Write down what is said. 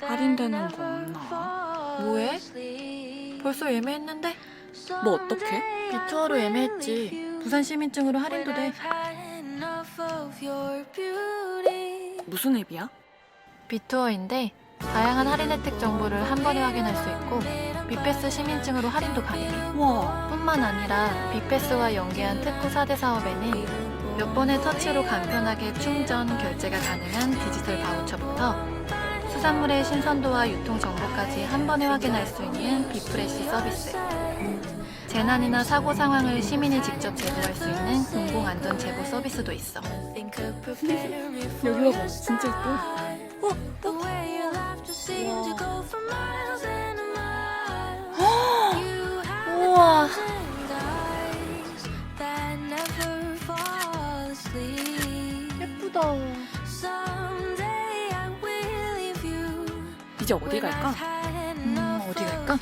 할인되는 거 없나? 뭐해? 벌써 예매했는데? 뭐 어떡해? 비투어로 예매했지. 부산 시민증으로 할인도 돼. 무슨 앱이야? 비투어인데 다양한 할인 혜택 정보를 한 번에 확인할 수 있고 빅패스 시민증으로 할인도 가능해. 와. 뿐만 아니라 빅패스와 연계한 특구 4대 사업에는 몇 번의 터치로 간편하게 충전, 결제가 가능한 디지털 바우처부터 수산물의 신선도와 유통 정보까지 한 번에 확인할 수 있는 비프레시 서비스. 재난이나 사고 상황을 시민이 직접 제보할 수 있는 공공 안전 제보 서비스도 있어. 여기 봐봐 진짜 예뻐 예쁘다. 이제 어디 갈까? 음, 어디 갈까?